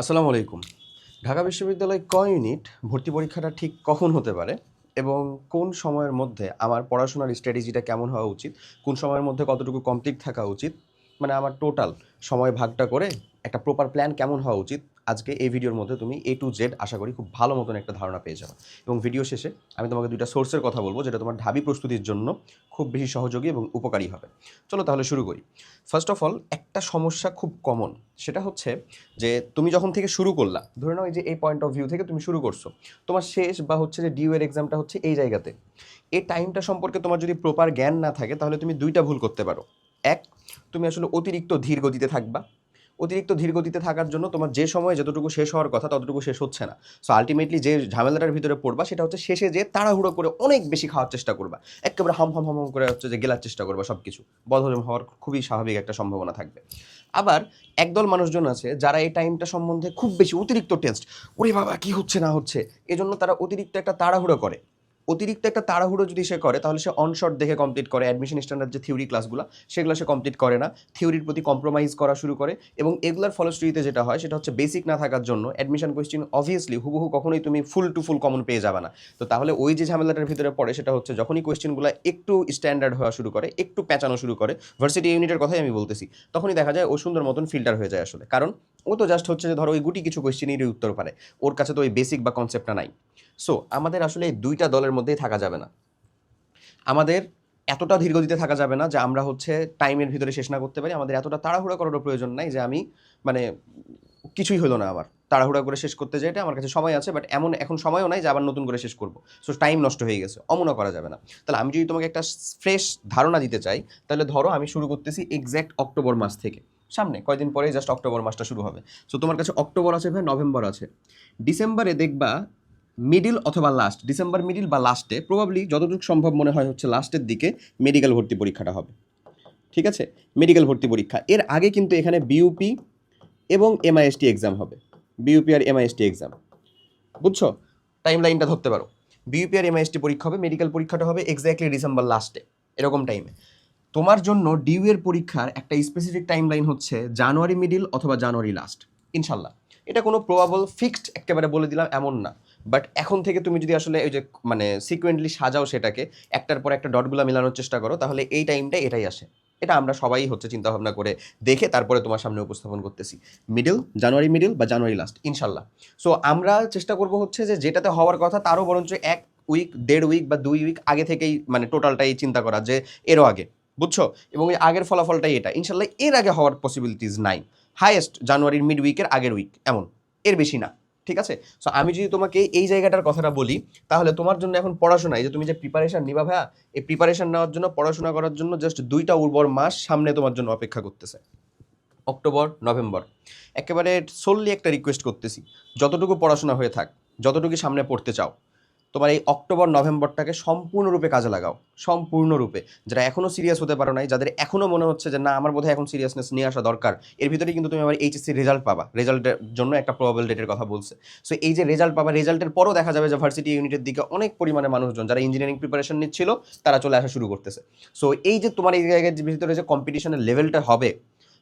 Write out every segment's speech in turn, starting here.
আসসালামু আলাইকুম। ঢাকা বিশ্ববিদ্যালয় ক ইউনিট ভর্তি পরীক্ষাটা ঠিক কখন হতে পারে এবং কোন সময়ের মধ্যে আমার পড়াশোনার স্ট্র্যাটেজিটা কেমন হওয়া উচিত, কোন সময়ের মধ্যে কতটুকু কমপ্লিট থাকা উচিত মানে আমার টোটাল সময় ভাগটা করে একটা প্রপার প্ল্যান কেমন হওয়া উচিত আজকে এই ভিডিওর মধ্যে তুমি এ টু জেড আশা করি খুব ভালো মতন একটা ধারণা পেয়ে যাবে। এবং ভিডিও শেষে আমি তোমাকে দুইটা সোর্সের কথা বলব, যেটা তোমার ঢাবি প্রস্তুতির জন্য খুব বেশি সহযোগী এবং উপকারী হবে। চলো তাহলে শুরু করি। ফার্স্ট অফ অল একটা সমস্যা খুব কমন সেটা হচ্ছে যে তুমি যখন থেকে শুরু করলা, ধরে নাও এই যে এই পয়েন্ট অফ ভিউ থেকে তুমি শুরু করছ, তোমার শেষ বা হচ্ছে যে ডিউ এর এক্সামটা হচ্ছে এই জায়গাতে। এই টাইমটা সম্পর্কে তোমার যদি প্রপার জ্ঞান না থাকে, তাহলে তুমি দুইটা ভুল করতে পারো। এক, তুমি আসলে অতিরিক্ত ধীর গতিতে থাকবা। অতিরিক্ত ধীর গতিতে থাকার জন্য তোমার যে সময় যতটুকু শেষ হওয়ার কথা ততটুকু শেষ হচ্ছে না। সো আলটিমেটলি যে ঝামেলাটার ভিতরে পড়বা সেটা হচ্ছে শেষে যে তাড়াহুড়ো করে অনেক বেশি খাওয়ার চেষ্টা করবা। একেবারে হাম হাম হাম হাম করে হচ্ছে যে গেলার চেষ্টা করবা সব কিছু বদহজম হওয়ার খুবই স্বাভাবিক একটা সম্ভাবনা থাকবে। আবার একদল মানুষজন আছে যারা এই টাইমটা সম্বন্ধে খুব বেশি অতিরিক্ত টেস্ট ওরে বাবা, কি হচ্ছে না হচ্ছে? এজন্য তারা অতিরিক্ত একটা তাড়াহুড়ো করে। অতিরিক্ত একটা তাড়াহুড়ো যদি সে করে, তাহলে সে অনশট দেখে কমপ্লিট করে। অ্যাডমিশন স্ট্যান্ডার্ড যে থিওরি ক্লাসগুলো সেগুলো সে কমপ্লিট করে না। থিওরির প্রতি কম্প্রোমাইজ করা শুরু করে এবং এগুলার ফলশ্রুতিতে যেটা হয়, সেটা হচ্ছে বেসিক না থাকার জন্য অ্যাডমিশন কোয়েশ্চেন অবভিয়াসলি হুবহু কখনোই তুমি ফুল টু ফুল কমন পেয়ে যাবে না। তো তাহলে ওই যে ঝামেলাটার ভিতরে পড়ে, সেটা হচ্ছে যখনই কোয়েশ্চেনগুলো একটু স্ট্যান্ডার্ড হওয়া শুরু করে, একটু প্যাঁচানো শুরু করে ভার্সিটি ইউনিটের কথাই আমি বলতেছি, তখনই দেখা যায় ও সুন্দর মতন ফিল্টার হয়ে যায় আসলে। কারণ ও তো জাস্ট হচ্ছে যে ধরো ওই গুটি কিছু কোয়েশ্চেনেরই উত্তর পারে। ওর কাছে তো ওই বেসিক বা কনসেপ্টটা নাই। সো আমাদের আসলে এই দুইটা দলের মধ্যেই থাকা যাবে না। আমাদের এতটা ধীরগতিতে থাকা যাবে না যে আমরা হচ্ছে টাইমের ভিতরে শেষ না করতে পারি। আমাদের এতটা তাড়াহুড়া করারও প্রয়োজন নাই যে আমি মানে কিছুই হলো না আমার। তাড়াহুড়া করে শেষ করতে যেটা আমার কাছে সময় আছে বাট এমন এখন সময়ও নাই যে আবার নতুন করে শেষ করব। সো টাইম নষ্ট হয়ে গেছে, অমনও করা যাবে না। তাহলে আমি যদি তোমাকে একটা ফ্রেশ ধারণা দিতে চাই, তাহলে ধরো আমি শুরু করতেছি এক্স্যাক্ট অক্টোবর মাস থেকে। সামনে, কয়দিন পরে জাস্ট অক্টোবর মাসটা শুরু হবে। সো তোমার কাছে অক্টোবর আছে ভাই, নভেম্বর আছে। ডিসেম্বরে দেখবা মিডিল অথবা লাস্ট ডিসেম্বর মিডিল বা লাস্টে প্রবাবলি যতটুকু সম্ভব মনে হয় হচ্ছে লাস্টের দিকে মেডিকেল ভর্তি পরীক্ষাটা হবে। ঠিক আছে? মেডিকেল ভর্তি পরীক্ষা। এর আগে কিন্তু এখানে বিউপি এবং এমআইএসটি এক্সাম হবে। বিউপি আর এমআইএসটি এক্সাম বুঝছ? টাইম লাইনটা ধরতে পারো। বিউপি আর এমআইএসটি পরীক্ষা হবে মেডিকেল পরীক্ষাটা হবে এক্স্যাক্টলি ডিসেম্বর লাস্টে এরকম টাইমে তোমার জন্য ডিউ এর পরীক্ষার একটা স্পেসিফিক টাইম লাইন হচ্ছে জানুয়ারি মিডিল অথবা জানুয়ারি লাস্ট ইনশাল্লাহ। এটা কোনো প্রবাবল ফিক্সড একেবারে বলে দিলাম, এমন না। বাট এখন থেকে তুমি যদি আসলে ওই যে মানে সিকুয়েন্টলি সাজাও সেটাকে, একটার পর একটা ডটগুলো মেলানোর চেষ্টা করো, তাহলে এই টাইমটা এটাই আসে। এটা আমরা সবাই হচ্ছে চিন্তা ভাবনা করে দেখে তারপরে তোমার সামনে উপস্থাপন করতেছি। মিডল জানুয়ারি মিডল বা জানুয়ারি লাস্ট ইনশাল্লাহ। সো আমরা চেষ্টা করব হচ্ছে যে যেটাতে হওয়ার কথা তারও বরঞ্চ এক উইক দেড় উইক বা দুই উইক আগে থেকেই মানে টোটালটাই চিন্তা করা যে এরও আগে, বুঝছ? এবং এই আগের ফলাফলটাই এটা। ইনশাল্লাহ এর আগে হওয়ার পসিবিলিটিস নাই। হাইয়েস্ট জানুয়ারির মিড উইকের আগের উইক এমন। এর বেশি না। ঠিক আছে? সো আমি যদি তোমাকে এই জায়গাটার কথাটা বলি, তাহলে তোমার জন্য এখন পড়াশোনা, এই যে তুমি যে প্রিপারেশন নিবা ভাইয়া, এই প্রিপারেশন নেওয়ার জন্য, পড়াশোনা করার জন্য জাস্ট দুইটা উর্বর মাস সামনে তোমার জন্য অপেক্ষা করতেছে। October, November. একেবারে সোললি একটা রিকোয়েস্ট করতেছি, যতটুকু পড়াশোনা হয়ে থাক, যতটুকু সামনে পড়তে চাও। তোমার এই অক্টোবর, নভেম্বরটাকে সম্পূর্ণরূপে কাজে লাগাও। সম্পূর্ণরূপে। যারা এখনও সিরিয়াস হতে পারো নাই, যাদের এখনও মনে হচ্ছে যে, না, আমার বোধহয় এখন সিরিয়াসনেস নিয়ে আসা দরকার, এর ভিতরেই কিন্তু তুমি আবার এইচএসসি রেজাল্ট পাবা। রেজাল্টের জন্য একটা প্রবাবল ডেটের কথা বলছে। সো এই যে রেজাল্ট পাবা রেজাল্টের পরও দেখা যাবে যে ভার্সিটি ইউনিটের দিকে অনেক পরিমাণে মানুষজন, যারা ইঞ্জিনিয়ারিং প্রিপারেশন নিচ্ছিল, তারা চলে আসা শুরু করতেছে। সো এই যে তোমার এই জায়গার ভিতরে যে কম্পিটিশনের লেভেলটা হবে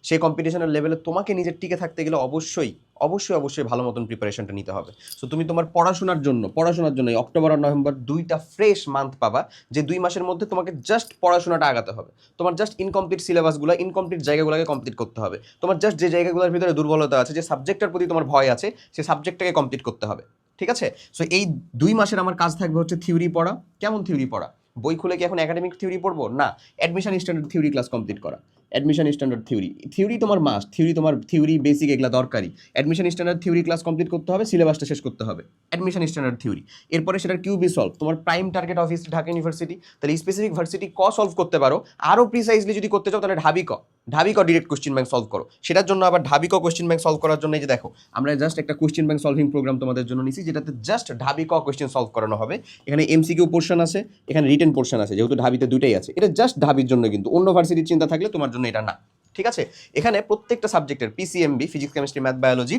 সেই কম্পিটিশনের লেভেলে তোমাকে নিজের টিকে থাকতে গেলে অবশ্যই অবশ্যই অবশ্যই ভালো মতন প্রিপারেশনটা নিতে হবে। সো তুমি তোমার পড়াশোনার জন্য পড়াশোনার জন্য অক্টোবর আর নভেম্বর দুইটা ফ্রেশ মান্থ পাবা, যে দুই মাসের মধ্যে তোমাকে জাস্ট পড়াশোনাটা আগাতে হবে। তোমার জাস্ট ইনকমপ্লিট সিলেবাসগুলো ইনকমপ্লিট জায়গাগুলোকে কমপ্লিট করতে হবে। তোমার জাস্ট যে জায়গাগুলোর ভিতরে দুর্বলতা আছে, যে সাবজেক্টের প্রতি তোমার ভয় আছে সেই সাবজেক্টটাকে কমপ্লিট করতে হবে। ঠিক আছে? সো এই দুই মাসের আমার কাজ থাকবে হচ্ছে থিওরি পড়া। কেমন থিওরি পড়া? বই খুলে কি এখন একাডেমিক থিওরি পড়ব? না admission standard theory class complete করা। অ্যাডমিশন স্ট্যান্ডার্ড থিওরি থিওরি তোমার মাস্ট থিওরি তোমার থিওরি বেসিক এগুলা দরকারি admission standard theory class complete করতে হবে সিলেবাসটা শেষ করতে হবে। অ্যাডমিশন স্ট্যান্ডার্ড থিওরি এরপরে সেটার কিউবি সলভ তোমার prime target office Dhaka university তাহলে স্পেসিফিক ভার্সিটি ক সলভ করতে পারো। আরও প্রিসাইজলি যদি করতে চাও, তাহলে ঢাবি ক। ঢাবি ক ডিরেক্ট কোশ্চেন ব্যাংক সলভ করো। সেটার জন্য আবার ঢাবি ক কোশ্চেন ব্যাংক সলভ করার জন্য এই যে দেখো, আমরা জাস্ট একটা কোশ্চেন ব্যাংক সলভিং প্রোগ্রাম তোমাদের জন্য নিছি, যেটাতে জাস্ট ঢাবি ক কোশ্চেন সলভ করানো হবে। এখানে এমসিকিউ পোর্শন আছে, এখানে রিটেন পোর্শন আছে, যেহেতু ঢাবিতে দুইটাই আছে। এটা জাস্ট ঢাবির জন্য কিন্তু। অন্য ভার্সিটির চিন্তা থাকলে তোমার জন্য এটা না। ঠিক আছে? এখানে প্রত্যেকটা সাবজেক্টের PCMB physics chemistry math biology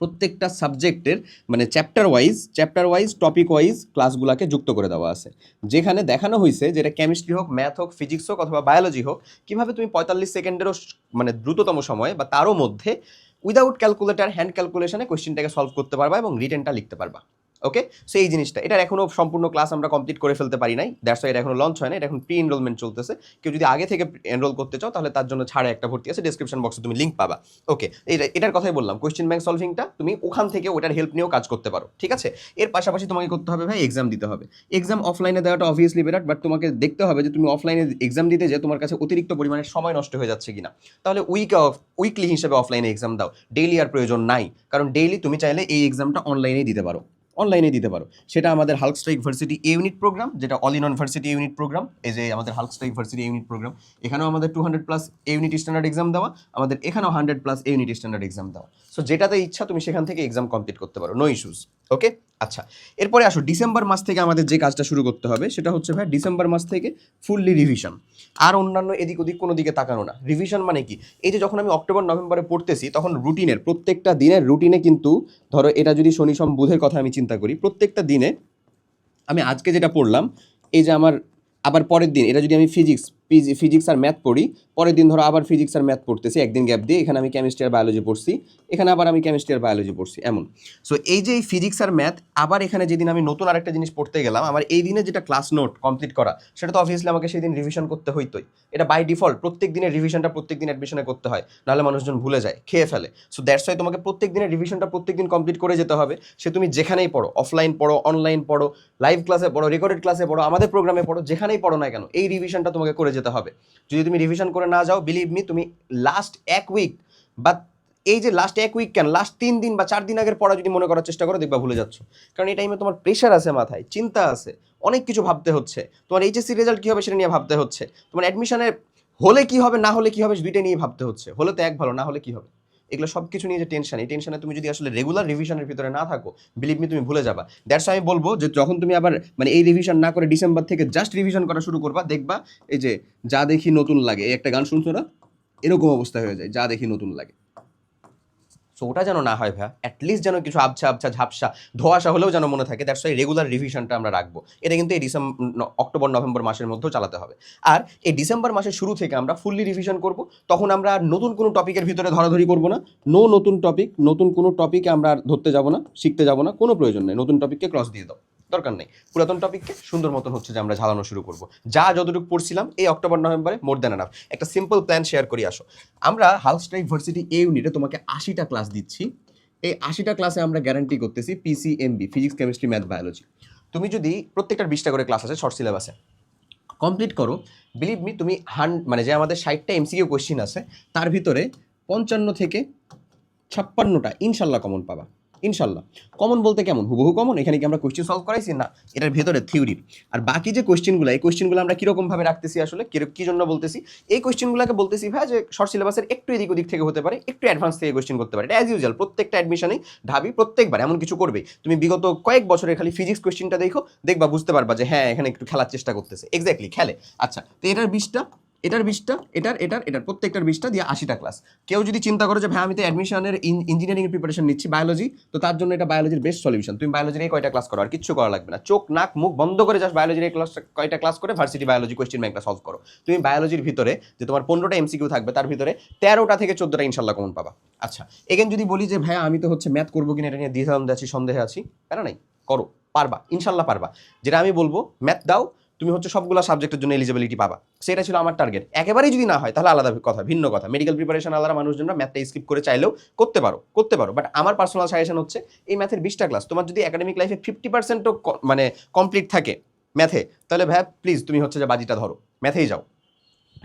প্রত্যেকটা সাবজেক্টের মানে chapter wise chapter wise topic wise ক্লাসগুলোকে যুক্ত করে দেওয়া আছে। যেখানে দেখানো হয়েছে যেটা কেমিস্ট্রি হোক ম্যাথ হোক ফিজিক্স হোক অথবা বায়োলজি হোক, কীভাবে তুমি পঁয়তাল্লিশ সেকেন্ডেরও মানে দ্রুততম সময়ে বা তারও মধ্যে উইদাউট ক্যালকুলেটার হ্যান্ড ক্যালকুলেশনে কোয়েশ্চেনটাকে সলভ করতে পারবা এবং রিটেনটা লিখতে পারবা। ওকে সো এই জিনিসটা। এটার এখনও সম্পূর্ণ ক্লাস আমরা কমপ্লিট করে ফেলতে পারি নাই। দ্যাটস এটা এখনও লঞ্চ হয় না এটা এখন প্রি এনরোলমেন্ট চলতেছে। কেউ যদি আগে থেকে এনরোল করতে চাও, তাহলে তার জন্য ছাড়ে একটা ভর্তি আছে। ডিসক্রিপশন বক্সে তুমি লিঙ্ক পাবা। ওকে এটা এটার কথাই বললাম। কোয়েশ্চেন ব্যাংক সলভিংটা তুমি ওখান থেকে ওটার হেল্প নিয়েও কাজ করতে পারো। ঠিক আছে? এর পাশাপাশি তোমাকে করতে হবে ভাই এক্সাম দিতে হবে। এক্সাম অফলাইনে দেওয়াটা অবভিয়াসলি বেটার বাট তোমাকে দেখতে হবে যে তুমি অফলাইনে এক্সাম দিতে যে তোমার কাছে অতিরিক্ত পরিমাণে সময় নষ্ট হয়ে যাচ্ছে কিনা। তাহলে উইক অফ উইকলি হিসেবে অফলাইনে এক্সাম দাও। ডেইলি আর প্রয়োজন নাই। কারণ ডেইলি তুমি চাইলে এই এক্সামটা অনলাইনেই দিতে পারো। অনলাইনে দিতে পারো। সেটা আমাদের Hulk strike varsity A unit programme যেটা all in varsity unit programme এই যে আমাদের Hulk strike varsity unit programme এখানেও আমাদের two hundred plus unit standard exam দেওয়া, আমাদের এখানেও hundred plus unit standard exam দেওয়া। সো যেটাতে ইচ্ছা তুমি সেখান থেকে এক্সাম কমপ্লিট করতে পারো নো ইস্যুস ওকে আচ্ছা এরপরে আসো, ডিসেম্বর মাস থেকে আমাদের যে কাজটা শুরু করতে হবে, সেটা হচ্ছে ভাই ডিসেম্বর মাস থেকে ফুললি রিভিশন আর অন্যান্য এদিক ওদিক কোনো দিকে তাকানো না। রিভিশন মানে কি? এই যে যখন আমি অক্টোবর নভেম্বরে পড়তেছি, তখন রুটিনের প্রত্যেকটা দিনের রুটিনে কিন্তু, ধরো এটা যদি শনি সোম বুধের কথা আমি চিন্তা করি, প্রত্যেকটা দিনে আমি আজকে যেটা পড়লাম, এই যে আমার, আবার পরের দিন, এটা যদি আমি ফিজিক্স ফিজিক্স আর ম্যাথ পড়ি। পরের দিন ধরো আবার ফিজিক্স আর ম্যাথ পড়তেছি, একদিন গ্যাপ দিয়ে। এখানে আমি কেমিস্ট্রি আর বায়োলজি পড়ছি। এখানে আবার আমি কেমিস্ট্রি আর বায়োলজি পড়ছি, এমন। সো এই যে ফিজিক্স আর ম্যাথ আবার এখানে যেদিন আমি নতুন আরেকটা জিনিস পড়তে গেলাম, আমার এই দিনে যেটা ক্লাস নোট কমপ্লিট করা, সেটা তো অবভিয়াসলি আমাকে সেই দিন রিভিশন করতে হইতোই। এটা বাই ডিফল্ট প্রত্যেক দিনের রিভিশনটা প্রত্যেক দিন অ্যাডমিশনে করতে হয়, নাহলে মানুষজন ভুলে যায়, খেয়ে ফেলে। সো দ্যাটস ওয়াই তোমাকে প্রত্যেক দিনের রিভিশনটা প্রত্যেক দিন কমপ্লিট করে যেতে হবে। সে তুমি যেখানেই পড়ো অফলাইন পড়ো অনলাইন পড়ো লাইভ ক্লাসে পড়ো রেকর্ডেড ক্লাসে পড়ো, আমাদের প্রোগ্রামে পড়ো, যেখানেই পড়ো না কেন, এই রিভিশনটা তোমাকে করে যেতে হবে। যদি তুমি রিভিশন করে না যাও বিলিভ মি তুমি লাস্ট এক উইক বা এই যে লাস্ট এক উইক কেন? লাস্ট তিন দিন বা চার দিন আগের পড়া যদি মনে করার চেষ্টা করো, দেখবা ভুলে যাচ্ছ। কারণ এই টাইমে তোমার প্রেশার আছে মাথায়, চিন্তা আছে, অনেক কিছু ভাবতে হচ্ছে। তোমার এইচএসসি রেজাল্ট কী হবে সেটা নিয়ে ভাবতে হচ্ছে। তোমার অ্যাডমিশনের হলে কি হবে, না হলে কি হবে দুইটা নিয়ে ভাবতে হচ্ছে। হলে তো এক ভালো, না হলে কি হবে? এগুলো সব কিছু নিয়ে যে টেনশন এই টেনশনে তুমি যদি আসলে রেগুলার রিভিশনের ভিতরে না থাকো বিলিভ মি তুমি ভুলে যাবা। দ্যাটস আমি বলব যে যখন তুমি আবার মানে এই রিভিশন না করে ডিসেম্বর থেকে জাস্ট রিভিশন করা শুরু করবা, দেখবা এই যে যা দেখি নতুন লাগে, এই একটা গান শুনছো না, এরকম অবস্থা হয়ে যায়, যা দেখি নতুন লাগে। সো ওটা যেন না হয় ভাইয়া অ্যাটলিস্ট যেন কিছু আবছা আবছা ঝাপসা, ধোয়াশা হলেও যেন মনে থাকে দ্যাটস ওয়াই রেগুলার রিভিশনটা আমরা রাখব। এটা কিন্তু এই ডিসেম্বর অক্টোবর, নভেম্বর মাসের মধ্যেও চালাতে হবে। আর এই ডিসেম্বর মাসের শুরু থেকে আমরা ফুললি রিভিশন করব, তখন আমরা নতুন কোনো টপিকের ভিতরে ধরাধরি করব না। নো নতুন টপিক নতুন কোনো টপিকে আমরা ধরতে যাব না, শিখতে যাব না, কোনো প্রয়োজন নেই, নতুন টপিককে ক্রস দিয়ে দাও। দরকার নেই। পুরাতন টপিককে সুন্দর মতন হচ্ছে যে আমরা ঝালানো শুরু করব। যা যতটুকু পড়ছিলাম এই অক্টোবর নভেম্বরে মোর দ্যান এনাফ একটা সিম্পল প্ল্যান শেয়ার করি, আসো। আমরা হালস্ট্রাইক ভার্সিটি এ ইউনিটে তোমাকে আশিটা ক্লাস দিচ্ছি। এই আশিটা ক্লাসে আমরা গ্যারান্টি করতেছি PCMB physics chemistry math biology তুমি যদি প্রত্যেকটার বিশটা করে ক্লাস আছে শর্ট সিলেবাসে কমপ্লিট করো। বিলিভ মি তুমি হান মানে যে আমাদের ষাটটা এমসিকিউ কোয়েশ্চিন আছে, তার ভিতরে পঞ্চান্ন থেকে ছাপ্পান্নটা ইনশাল্লাহ কমন পাবা। ইনশাল্লাহ। কমন বলতে কেমন? হুবহু কমন এখানে কি আমরা কোয়েশ্চেন সলভ করাইছি? না, এটার ভেতরে থিওরি আর বাকি যে কোয়েশ্চেনগুলো এই কোয়েশ্চেনগুলো আমরা কীরকমভাবে রাখতেছি আসলে? কি জন্য বলতেছি? এই কোয়েশ্চেনগুলোকে বলতেছি ভাই যে শর্ট সিলেবাসের একটু এদিক ওদিক থেকে হতে পারে, একটু অ্যাডভান্স থেকে কোয়েশ্চেন করতে পারে। এটা অ্যাজ ইউজুয়াল প্রত্যেকটা অ্যাডমিশনে ঢাবি প্রত্যেকবার এমন কিছু করবে। তুমি বিগত কয়েক বছরের খালি ফিজিক্স কোয়েশ্চেনটা দেখো, দেখবা বুঝতে পারবা যে হ্যাঁ এখানে একটু খেলার চেষ্টা করতেছে। এক্স্যাক্টলি খেলে। আচ্ছা তো এটার বিশটা এটার বিশটা এটার এটার এটার প্রত্যেকটার বিশটা দিয়ে আশিটা ক্লাস কেউ যদি চিন্তা করো যে, ভাই, আমি তো অ্যাডমিশনের ইঞ্জিনিয়ারিং প্রিপারেশন নিচ্ছি বায়োলজি তো তার জন্য এটা বায়োলজির বেস্ট সলিউশন তুমি বায়োলজির এই কয়টা ক্লাস করো, আর কিচ্ছু করা লাগবে না। চোখ, নাক, মুখ বন্ধ করে জাস্ট বায়োলজির এই ক্লাস কয়টা ক্লাস করে ভার্সিটি বায়োলজি কোয়েশ্চেন ব্যাংকটা সলভ করো। তুমি বায়োলজির ভিতরে, যে তোমার পনেরোটা এমসিকিউ থাকবে, তার ভিতরে তেরোটা থেকে চোদ্দোটা ইনশাল্লাহ কমন পাবা। আচ্ছা এগেন যদি বলি যে, ভাই, আমি তো হচ্ছে ম্যাথ করব কিনা, এটা নিয়ে দ্বিধাদ্বন্দ্বে আছি, সন্দেহে আছি। কেন নাই? করো, পারবা ইনশাল্লাহ পারবা। যেটা আমি বলব ম্যাথ দাও তুমি হচ্ছে সবগুলো সাবজেক্টের জন্য এলিজিবিলিটি পাবা। সেটা ছিল আমার টার্গেট একেবারেই যদি না হয়, তাহলে আলাদা কথা, ভিন্ন কথা। মেডিকেল প্রিপারেশন আলাদা মানুষজনরা ম্যাথটা স্কিপ করে চাইলেও করতে পারো করতে পারো। বাট আমার পার্সোনাল সাজেশন হচ্ছে, এই ম্যাথের বিশটা ক্লাস তোমার যদি একাডেমিক লাইফে ফিফটি পার্সেন্টও মানে কমপ্লিট থাকে ম্যাথে তাহলে ভাই প্লিজ তুমি হচ্ছে যে বাজিটা ধরো। ম্যাথেই যাও।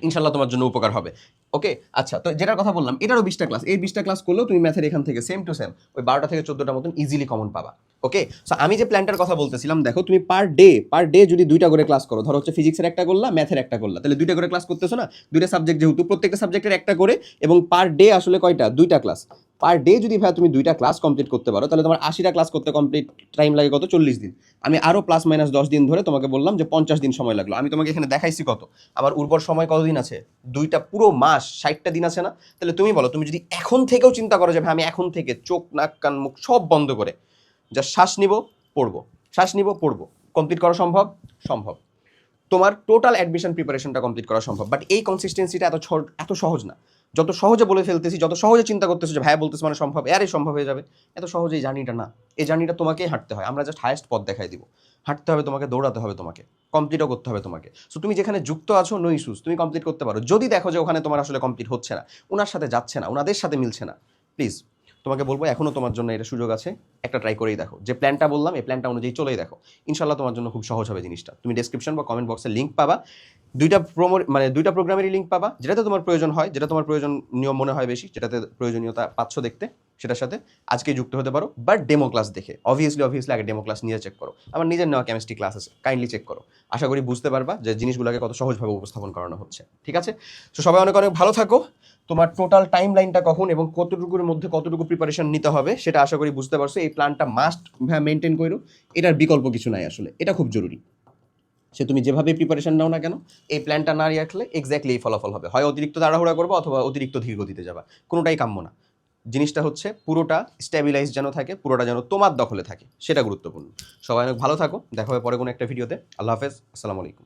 ইনশাল্লাহ তোমার জন্য উপকার হবে। ওকে আচ্ছা তো যেটার কথা বললাম, এটারও বিশটা ক্লাস এই বিশটা ক্লাস করলেও তুমি ম্যাথের এখান থেকে সেম টু সেম ওই বারোটা থেকে চোদ্দোটা মতন ইজিলি কমন পাবা। ওকে সো আমি যে প্ল্যানটার কথা বলতেছিলাম, দেখো, তুমি পার ডে পার ডে যদি দুইটা করে ক্লাস করো, ধরো হচ্ছে ফিজিক্সের একটা করলা ম্যাথের একটা করলা, তাহলে দুইটা করে ক্লাস করতেছো না? দুইটা সাবজেক্ট যেহেতু প্রত্যেকটা সাবজেক্টের একটা করে, এবং পার ডে আসলে কয়টা? দুইটা ক্লাস পার ডে যদি ভাই তুমি দুইটা ক্লাস কমপ্লিট করতে পারো, তাহলে তোমার আশিটা ক্লাস করতে কমপ্লিট টাইম লাগে কত? চল্লিশ দিন। আমি আরও প্লাস মাইনাস দশ দিন ধরে তোমাকে বললাম যে পঞ্চাশ দিন সময় লাগল। আমি তোমাকে এখানে দেখাইছি কত। আমার উর্বর সময় কতদিন আছে? দুইটা পুরো মাস, ষাটটা দিন আছে না? তাহলে তুমি বলো, তুমি যদি এখন থেকেও চিন্তা করো যে ভাই আমি এখন থেকে চোখ, নাক, কান, মুখ সব বন্ধ করে যা শ্বাস নিব, পড়ব। শ্বাস নিব, পড়ব। কমপ্লিট করা সম্ভব? সম্ভব। তোমার টোটাল অ্যাডমিশন প্রিপারেশনটা কমপ্লিট করা সম্ভব। বাট এই কনসিস্টেন্সিটা এত এত সহজ না। যত সহজে বলে ফেলতেছি, যত সহজে চিন্তা করতেছি যে, ভাইয়া, বলতেছি মানে সম্ভব, আরে সম্ভব হয়ে যাবে। এত সহজে এই জার্নিটা না। এই জার্নিটা তোমাকেই হাঁটতে হয়। আমরা জাস্ট হায়েস্ট পথ দেখাই দিব। হাঁটতে হবে তোমাকে, দৌড়াতে হবে তোমাকে কমপ্লিটও করতে হবে তোমাকে। সো তুমি যেখানে যুক্ত আছো নো ইস্যুস তুমি কমপ্লিট করতে পারো। যদি দেখো যে, ওখানে তোমার আসলে কমপ্লিট হচ্ছে না ওনার সাথে যাচ্ছে না ওনাদের সাথে মিলছে না প্লিজ তোমাকে বলব এখনও তোমার জন্য এটা সুযোগ আছে। একটা ট্রাই করেই দেখো। যে প্ল্যানটা বললাম, এই প্ল্যানটা অনুযায়ী চলেই দেখো। ইনশাল্লাহ তোমার জন্য খুব সহজ হবে জিনিসটা। তুমি ডেসক্রিপশন বা কমেন্ট বক্সে লিঙ্ক পাবা। দুইটা প্রোমো মানে দুইটা প্রোগ্রামেরই লিঙ্ক পাবা। যেটাতে তোমার প্রয়োজন হয়, যেটা তোমার প্রয়োজন নিয়ম মনে হয় বেশি যেটাতে প্রয়োজনীয়তা পাচ্ছ দেখতে, সেটার সাথে আজকে যুক্ত হতে পারো। বাট ডেমো ক্লাস দেখে অবভিয়াসলি অবভিয়াসলি আগে ডেমো ক্লাস নিয়ে চেক করো। আমার নিজের নেওয়া কেমিস্ট্রি ক্লাস আছে কাইন্ডলি চেক করো। আশা করি বুঝতে পারবা যে জিনিসগুলোকে কত সহজভাবে উপস্থাপন করানো হচ্ছে। ঠিক আছে? তো সবাই অনেক অনেক ভালো থাকো। তোমার টোটাল টাইম লাইনটা কখন এবং কতটুকুর মধ্যে কতটুকু প্রিপারেশন নিতে হবে সেটা আশা করি বুঝতে পারছ। এই প্ল্যানটা মাস্ট মেনটেন করো। এটার বিকল্প কিছু নাই আসলে। এটা খুব জরুরি। সে তুমি যেভাবে প্রিপারেশন নাও না কেন, এই প্ল্যানটা না রাখলে এক্স্যাক্টলি এই ফলাফল হবে। হয় অতিরিক্ত তাড়াহুড়া করব অথবা অতিরিক্ত ধীর গতিতে যাবা। কোনোটাই কাম্য না। জিনিসটা হচ্ছে পুরোটা স্ট্যাবিলাইজ যেন থাকে, পুরোটা যেন তোমার দখলে থাকে। সেটা গুরুত্বপূর্ণ। সবাই অনেক ভালো থাকো। দেখা হবে পরে কোনো একটা ভিডিওতে আল্লাহ হাফেজ। আসসালামু আলাইকুম।